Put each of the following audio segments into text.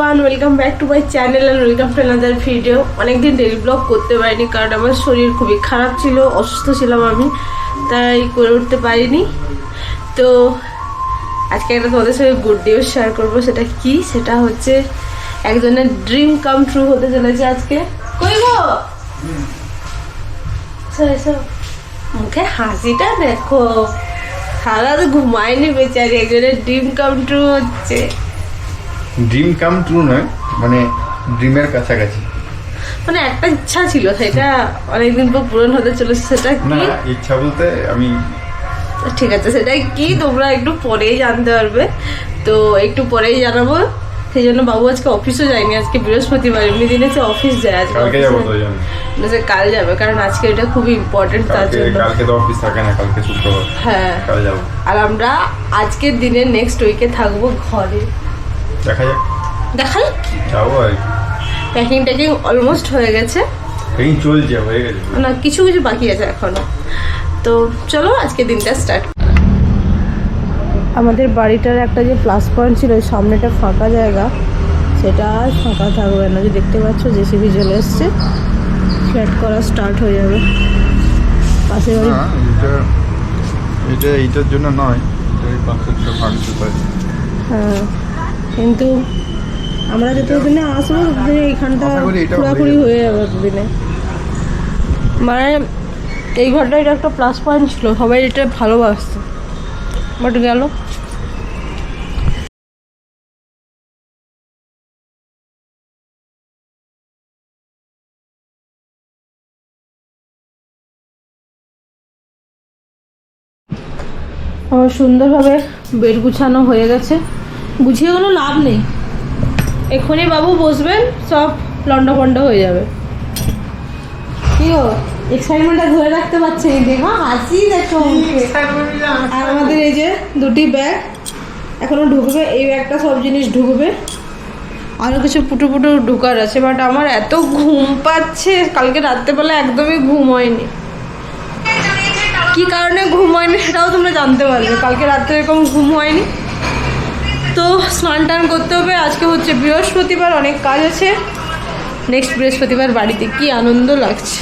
Everyone welcome back to my channel and welcome to another video অনেকদিন daily blog করতে পারিনি কারণ আমার শরীর খুবই খারাপ ছিল, অসুস্থ ছিলাম আমি, তাই করে উঠতে পারিনি। তো আজকে একটা তোমাদের সঙ্গে গুড নিউজ শেয়ার করব, সেটা কি? সেটা হচ্ছে একজনের ড্রিম কাম ট্রু হতে চলেছে আজকে। কই গো। মুখে হাসিটা দেখো। সারা তো ঘুমায়নি বেচারি, একজনের ড্রিম কাম ট্রু হচ্ছে। ড্রিম কাম ট্রু নয় মানে ড্রিমের কাছাকাছি। মানে একটা ইচ্ছা ছিল সেটা অনেকদিন পর পূরণ হতে চলেছে সেটা কি? না ইচ্ছা বলতে আমি ঠিক আছে সেটা কি? তোমরা একটু পরেই জানতে পারবে। তো একটু পরেই জানাব। সেই জন্য বাবু আজকে অফিসও যায়নি আজকে বৃহস্পতিবার এমনি দিনে সে অফিস যায় আজকে কালকে office যাব তো জানি। না, সে কাল যাবে কারণ আজকে এটা খুবই ইম্পর্টেন্ট তার জন্য। কালকে তো অফিস থাকে না কালকে শুক্রবার। হ্যাঁ। কাল যাব। আর আমরা আজকের দিনে নেক্সট উইকে থাকব ঘরে। দেখা যাক। দেখাই যাব আর প্যাকিং ট্যাকিং অলমোস্ট হয়ে গেছে। এই চলছে হয়ে গেছে। না কিছু কিছু বাকি আছে এখনও। তো চলো আজকে দিনটা স্টার্ট আমাদের বাড়িটার একটা যে প্লাস পয়েন্ট ছিল ওই সামনেটা ফাঁকা জায়গা। সেটা আর ফাঁকা থাকবে না। যে দেখতে পাচ্ছ জেসিবি চলে এসছে। ফ্ল্যাট করা স্টার্ট হয়ে যাবে। পাশে বাড়ি এটা এটা এইটার জন্য নয়। এটা এই পাথরটা ভাঙতে পারে। হ্যাঁ। কিন্তু আমরা যত দিনে আসব ততদিনে এইখানটা হয়ে পুরাপুরি যাবে। হয়ে যাবে ততদিনে মানে এই ঘরটা এটা একটা প্লাস পয়েন্ট ছিল সবাই এটা ভালোবাসতো। বাট গেল। আমার সুন্দরভাবে বেড গুছানো হয়ে গেছে। গুছিয়ে কোনো লাভ নেই। এক্ষুনি বাবু বসবেন সব লন্ডা ফন্ড হয়ে যাবে। কি গো এক্সাইটমেন্টটা ধরে রাখতে পারছে না? দেখো হাসি দেখো আর আমাদের এই যে দুটি ব্যাগ এখনও ঢুকবে এই ব্যাগটা সব জিনিস ঢুকবে। আরও কিছু পুটু পুটু ঢুকার আছে বাট আমার এত ঘুম পাচ্ছে কালকে রাত্রেবেলা একদমই ঘুম হয়নি। কি কারণে ঘুম হয়নি সেটাও তোমরা জানতে পারবে। কালকে রাত্রে এরকম ঘুম হয়নি। তো স্নান টান করতে হবে। আজকে হচ্ছে বৃহস্পতিবার, অনেক কাজ আছে। নেক্সট বৃহস্পতিবার বাড়িতে কি আনন্দ লাগছে?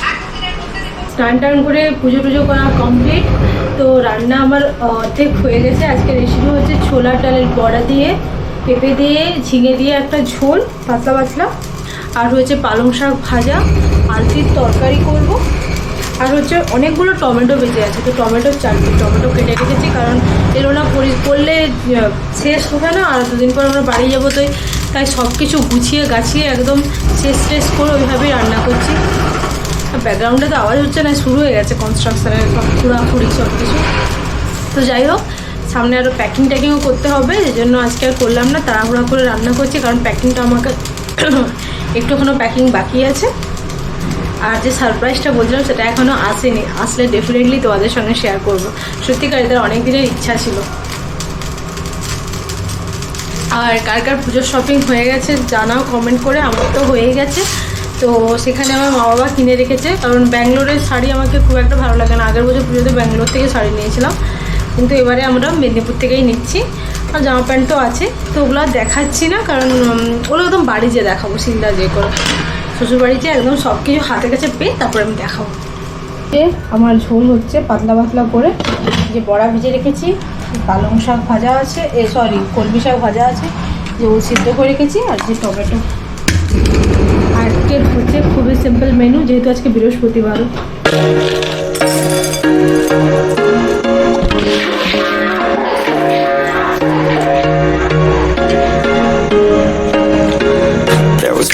স্নান টান করে পুজো টুজো করা কমপ্লিট তো রান্না আমার অর্ধেক হয়ে গেছে। আজকে রেসিপি হচ্ছে ছোলা ডালের বড়া দিয়ে, পেঁপে দিয়ে, ঝিঙে দিয়ে একটা ঝোল, পাতলা পাতলা। আর হচ্ছে পালং শাক ভাজা। আলতির তরকারি করব? আর হচ্ছে অনেকগুলো টমেটো বেঁচে আছে, তো টমেটোর চাটনি টমেটো কেটে রেখেছি, কারণ এলো না করলে শেষ হবে না, আর দুদিন পর আমরা বাড়ি যাব তো তাই সব কিছু গুছিয়ে গাছিয়ে একদম শেষ শেষ করে ওইভাবেই রান্না করছি। ব্যাকগ্রাউন্ডে তো আওয়াজ হচ্ছে না, শুরু হয়ে গেছে কনস্ট্রাকশনের সব পুরাপুরি সব কিছু তো যাই হোক, সামনে আরও প্যাকিং ট্যাকিংও করতে হবে, এই জন্য আজকে আর করলাম না, তাড়াহুড়া করে রান্না করছি, কারণ প্যাকিংটা আমাকে একটুখানো প্যাকিং বাকি আছে। আর যে সারপ্রাইজটা বলছিলাম, সেটা এখনও আসেনি। আসলে ডেফিনেটলি তোমাদের সঙ্গে শেয়ার করব। সত্যিকার এদের অনেক দিনের ইচ্ছা ছিল। আর কার কার পুজোর শপিং হয়ে গেছে, জানাও কমেন্ট করে। আমার তো হয়ে গেছে। তো সেখানে আমার মা বাবা কিনে রেখেছে। কারণ ব্যাঙ্গালোরের শাড়ি আমাকে খুব একটা ভালো লাগে না। আগের বছর পুজোতে ব্যাঙ্গালোর থেকে শাড়ি নিয়েছিলাম। কিন্তু এবারে আমরা মেদিনীপুর থেকেই নিচ্ছি। আর জামা প্যান্ট তো আছে। তো ওগুলো দেখাচ্ছি না। কারণ ওগুলো একদম বাড়ি যেয়ে দেখাবো সিলদা যে করে। শ্বশুরবাড়িতে একদম সব কিছু হাতের কাছে পেয়ে তারপরে আমি দেখাবো। আমার ঝোল হচ্ছে পাতলা পাতলা করে, যে বড়া ভিজে রেখেছি, পালং শাক ভাজা আছে, এ সরি কলমি শাক ভাজা আছে, যে ও সিদ্ধ করে রেখেছি, আর যে টমেটো। আজকের হচ্ছে খুবই সিম্পল মেনু যেহেতু আজকে বৃহস্পতিবার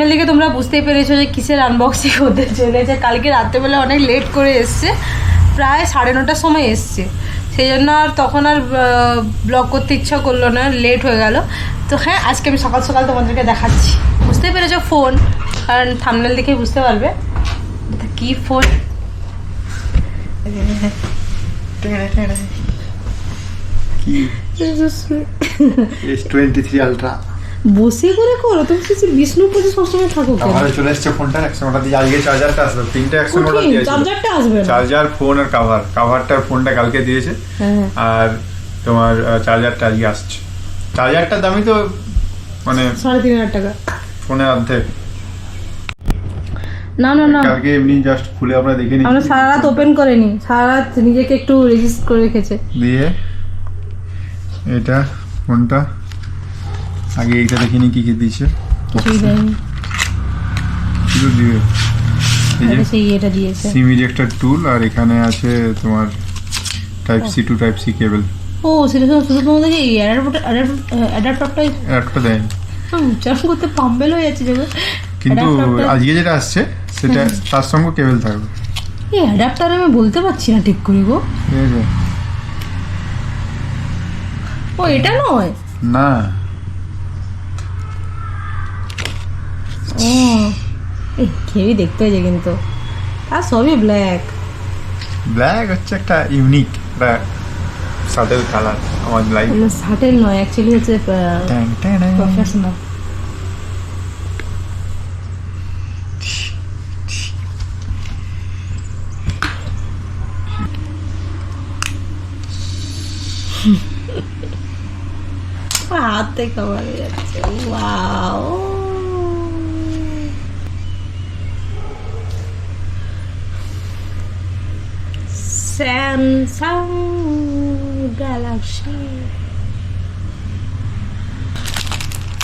সামনের দিকে তোমরা বুঝতেই পেরেছ যে কিসের আনবক্সিং হতে চলেছে। কালকে রাত্রেবেলা অনেক লেট করে এসছে প্রায় সাড়ে নটার সময় এসছে। সেই জন্য আর তখন আর ব্লগ করতে ইচ্ছা করল না লেট হয়ে গেল। তো হ্যাঁ আজকে আমি সকাল সকাল তোমাদেরকে দেখাচ্ছি। বুঝতেই পেরেছ ফোন কারণ থামনেল দেখে বুঝতে পারবে। কি ফোন কি? এস টোয়েন্টি থ্রি আলট্রা বসে করে করো তুমি কিছু বিষ্ণুপতি সবসময় থাকো চলে এসছে ফোনটা একশো নটা দিয়ে আজকে চার্জারটা আসবে তিনটে একশো নটা দিয়েছে চার্জারটা আসবে চার্জার ফোন আর কাভার কাভারটা ফোনটা কালকে দিয়েছে। হ্যাঁ আর তোমার চার্জারটা আজকে আসছে। চার্জারটার দামই তো মানে সাড়ে তিন হাজার টাকা। ফোনের অর্ধেক না না না। কালকে এমনি জাস্ট খুলে আমরা দেখে নিই। আমরা সারা রাত ওপেন করিনি সারা রাত নিজেকে একটু রেজিস্ট করে রেখেছে। দিয়ে এটা ফোনটা আগে এইটা দেখিনি কি কি দিয়েছে? কিছুই দেয়নি। কিছু দিবে এই যে আগে সেই এটা দিয়েছে। সিম ইজেক্টর টুল আর এখানে আছে তোমার type C to type C cable ও সেটা শুধু শুধু তোমাদেরকে এই অ্যাডাপ্টারটাই একটা দেয়নি। উচ্চারণ করতে পাম্বেল হয়ে যাচ্ছে কিন্তু আজকে যেটা আসছে সেটা তার সঙ্গে কেবল থাকবে। এই অ্যাডাপ্টার আমি বলতে পারছি না ঠিক করে গো। ও এটা নয়? না। ও এই খেয়েই দেখতে হয়েছে কিন্তু। আর সবই ব্ল্যাক ব্ল্যাক হচ্ছে একটা ইউনিক একটা সাটেল কালার আমার লাইফ শার্টের নয় অ্যাকচুয়ালি হচ্ছে প্রফেশনাল হাতে খাবার যাচ্ছে। ওয়াও স্যামসাং গ্যালাক্সি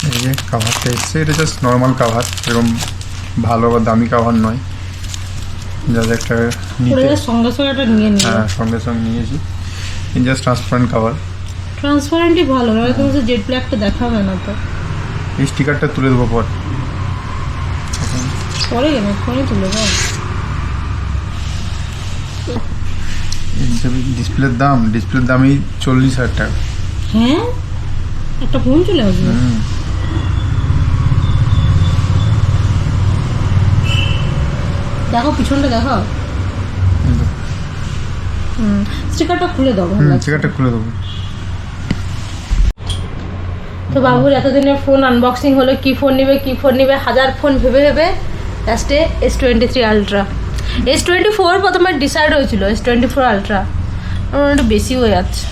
এই যে কাভারটা এসছে এটা জাস্ট নর্মাল কাভার এরকম ভালো বা দামি কাভার নয়। যাদের একটা নিতে সঙ্গে সঙ্গে একটা নিয়ে নিল হ্যাঁ সঙ্গে সঙ্গে নিয়েছি। জাস্ট ট্রান্সপারেন্ট কাভার ট্রান্সপারেন্টই ভালো নয় তুমি তো জেড ব্ল্যাকটা দেখাবে না তো। এই স্টিকারটা তুলে দেবো পর। পরে কেন ফোনে তুলে দাও। ডিসপ্লের দাম ডিসপ্লের দামই চল্লিশ হাজার টাকা। হ্যাঁ? একটা ফোন চলে আসবে? দেখো পিছনটা হুম স্টিকারটা খুলে দাও স্টিকারটা খুলে দেবো তো বাবুর এতদিনের ফোন আনবক্সিং হলো কি ফোন নেবে কি ফোন নেবে হাজার ফোন ভেবে ভেবে লাস্টে S twenty three ultra S twenty four প্রথমে ডিসাইড হয়েছিল এস টোয়েন্টি ফোর আলট্রা আমার একটু বেশি হয়ে যাচ্ছে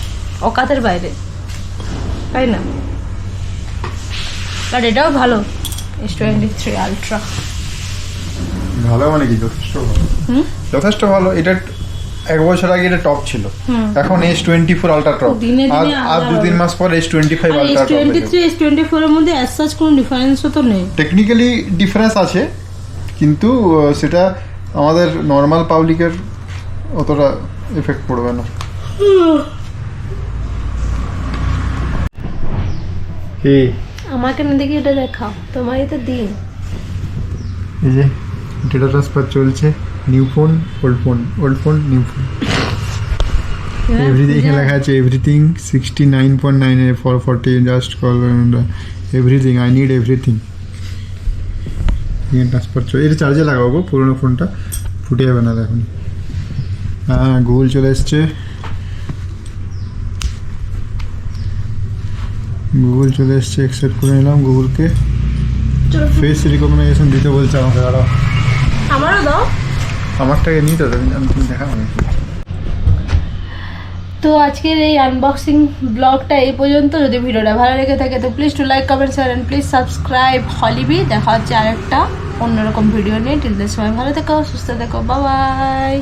অকাতের বাইরে। তাই না? বাট এটাও ভালো এস টোয়েন্টি থ্রি আলট্রা ভালো মানে কি? যথেষ্ট ভালো। যথেষ্ট ভালো। এটা এক বছর আগে এটা টপ ছিল। এখন S twenty four ultra top আর আর দু তিন মাস পর S twenty five ultra twenty three S twenty four এর মধ্যে অ্যাজ সাচ কোনো ডিফারেন্সও তো নেই। টেকনিক্যালি ডিফারেন্স আছে কিন্তু সেটা আমাদের নর্মাল পাবলিকের অতটা এফেক্ট পড়বে না। কি? আমাকে না দেখি এটা দেখাও। তোমারই তো দিন। এই যে ডেটা ট্রান্সফার চলছে new phone old phone old phone new phone everything এখানে লেখা আছে everything sixty nine point nine for forty just call everything I need everything এখানে ট্রান্সফার চল এটা চার্জে লাগাবো পুরোনো ফোনটা ফুটে যাবে না দেখুন হ্যাঁ গুগল চলে এসছে। গুগল চলে এসছে অ্যাকসেপ্ট করে নিলাম গুগলকে ফেস রিকগনাইজেশন দিতে বলছে আমাকে দাঁড়াও। আমারও দাও। আমারটাকে নিই তো আমি তুমি দেখা হবে তো আজকের এই আনবক্সিং ব্লগটা এই পর্যন্ত। যদি ভিডিওটা ভালো লেগে থাকে তো please to like comment share and please subscribe হলিবি দেখা হচ্ছে আরেকটা। অন্যরকম ভিডিও নিয়ে। টিল সময় ভালো থেকো সুস্থ থেকো বাবাই